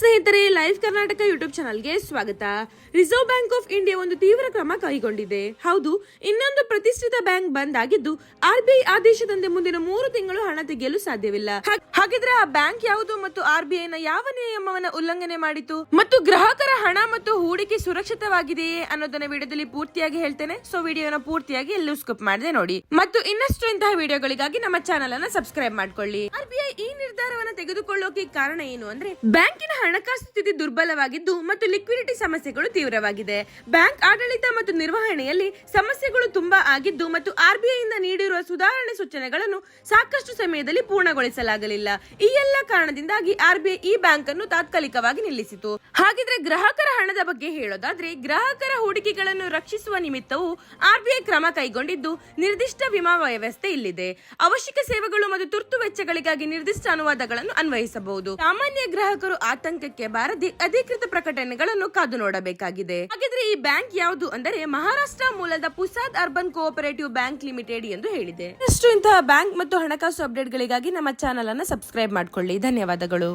ಸ್ನೇಹಿತರೆ, live Karnataka YouTube ಚಾನಲ್ಗೆ ಸ್ವಾಗತ. ರಿಸರ್ವ್ ಬ್ಯಾಂಕ್ ಆಫ್ ಇಂಡಿಯಾ ಒಂದು ತೀವ್ರ ಕ್ರಮ ಕೈಗೊಂಡಿದೆ. ಹೌದು, ಇನ್ನೊಂದು ಪ್ರತಿಷ್ಠಿತ ಬ್ಯಾಂಕ್ ಬಂದ್ ಆಗಿದ್ದು ಆರ್ಬಿಐ ಆದೇಶದಂತೆ ಮುಂದಿನ ಮೂರು ತಿಂಗಳು ಹಣ ತೆಗೆಯಲು ಸಾಧ್ಯವಿಲ್ಲ. ಹಾಗಿದ್ರೆ ಆ ಬ್ಯಾಂಕ್ ಯಾವುದು ಮತ್ತು ಆರ್ಬಿಐ ನ ಯಾವ ನಿಯಮವನ್ನ ಉಲ್ಲಂಘನೆ ಮಾಡಿತು? ಮತ್ತು ಗ್ರಾಹಕರ ಹಣ ಮತ್ತು ಹೂಡಿಕೆ ಸುರಕ್ಷಿತವಾಗಿದೆಯೇ ಅನ್ನೋದನ್ನ ವಿಡಿಯೋದಲ್ಲಿ ಪೂರ್ತಿಯಾಗಿ ಹೇಳ್ತೇನೆ. ಸೊ ವಿಡಿಯೋನ ಪೂರ್ತಿಯಾಗಿ ಎಲ್ಲೂ ಸ್ಕಿಪ್ ಮಾಡದೆ ನೋಡಿ. ಮತ್ತು ಇನ್ನಷ್ಟು ಇಂತಹ ವಿಡಿಯೋಗಳಿಗಾಗಿ ನಮ್ಮ ಚಾನಲ್ ಅನ್ನ ಸಬ್ಸ್ಕ್ರೈಬ್ ಮಾಡ್ಕೊಳ್ಳಿ. ಆರ್ಬಿಐ ಈ ನಿರ್ಧಾರವನ್ನ ತೆಗೆದುಕೊಳ್ಳೋಕೆ ಕಾರಣ ಏನು ಅಂದ್ರೆ, ಬ್ಯಾಂಕಿನ ಹಣಕಾಸು ಸ್ಥಿತಿ ದುರ್ಬಲವಾಗಿದ್ದು ಮತ್ತು ಲಿಕ್ವಿಡಿಟಿ ಸಮಸ್ಯೆಗಳು ತೀವ್ರವಾಗಿದೆ. ಬ್ಯಾಂಕ್ ಆಡಳಿತ ಮತ್ತು ನಿರ್ವಹಣೆಯಲ್ಲಿ ಸಮಸ್ಯೆಗಳು ತುಂಬಾ ಆಗಿದ್ದು ಮತ್ತು ಆರ್ಬಿಐಯಿಂದ ನೀಡಿರುವ ಸುಧಾರಣೆ ಸೂಚನೆಗಳನ್ನು ಸಾಕಷ್ಟು ಸಮಯದಲ್ಲಿ ಪೂರ್ಣಗೊಳಿಸಲಾಗಲಿಲ್ಲ. ಈ ಎಲ್ಲ ಕಾರಣದಿಂದಾಗಿ ಆರ್ಬಿಐ ಈ ಬ್ಯಾಂಕ್ ಅನ್ನು ತಾತ್ಕಾಲಿಕವಾಗಿ ನಿಲ್ಲಿಸಿತು. ಹಾಗಿದ್ರೆ ಗ್ರಾಹಕರ ಹಣದ ಬಗ್ಗೆ ಹೇಳೋದಾದ್ರೆ ಗ್ರಾಹಕರ ಹೂಡಿಕೆಗಳನ್ನು ರಕ್ಷಿಸುವ ನಿಮಿತ್ತವು ಆರ್ಬಿಐ ಕ್ರಮ ಕೈಗೊಂಡಿದ್ದು ನಿರ್ದಿಷ್ಟ ವಿಮಾ ವ್ಯವಸ್ಥೆ ಇಲ್ಲಿದೆ. ಅವಶ್ಯಕ ಸೇವೆಗಳು ಮತ್ತು ತುರ್ತು ವೆಚ್ಚಗಳಿಗಾಗಿ ನಿರ್ದಿಷ್ಟ ಅನುವಾದಗಳನ್ನು ಅನ್ವಯಿಸಬಹುದು. ಸಾಮಾನ್ಯ ಗ್ರಾಹಕರು ಆತಂಕಕ್ಕೆ ಬಾರದೆ ಅಧಿಕೃತ ಪ್ರಕಟಣೆಗಳನ್ನು ಕಾದು ನೋಡಬೇಕಾಗಿದೆ. ಹಾಗಿದ್ರೆ ಈ ಬ್ಯಾಂಕ್ ಯಾವುದು ಅಂದರೆ ಮಹಾರಾಷ್ಟ್ರ ಮೂಲದ Pusad urban cooperative bank limited ಎಂದು ಹೇಳಿದೆ. ಇಷ್ಟು ಇಂತಹ ಬ್ಯಾಂಕ್ ಮತ್ತು ಹಣಕಾಸು ಅಪ್ಡೇಟ್ಗಳಿಗಾಗಿ ನಮ್ಮ ಚಾನಲ್ ಅನ್ನು ಸಬ್ಸ್ಕ್ರೈಬ್ ಮಾಡಿಕೊಳ್ಳಿ. ಧನ್ಯವಾದಗಳು.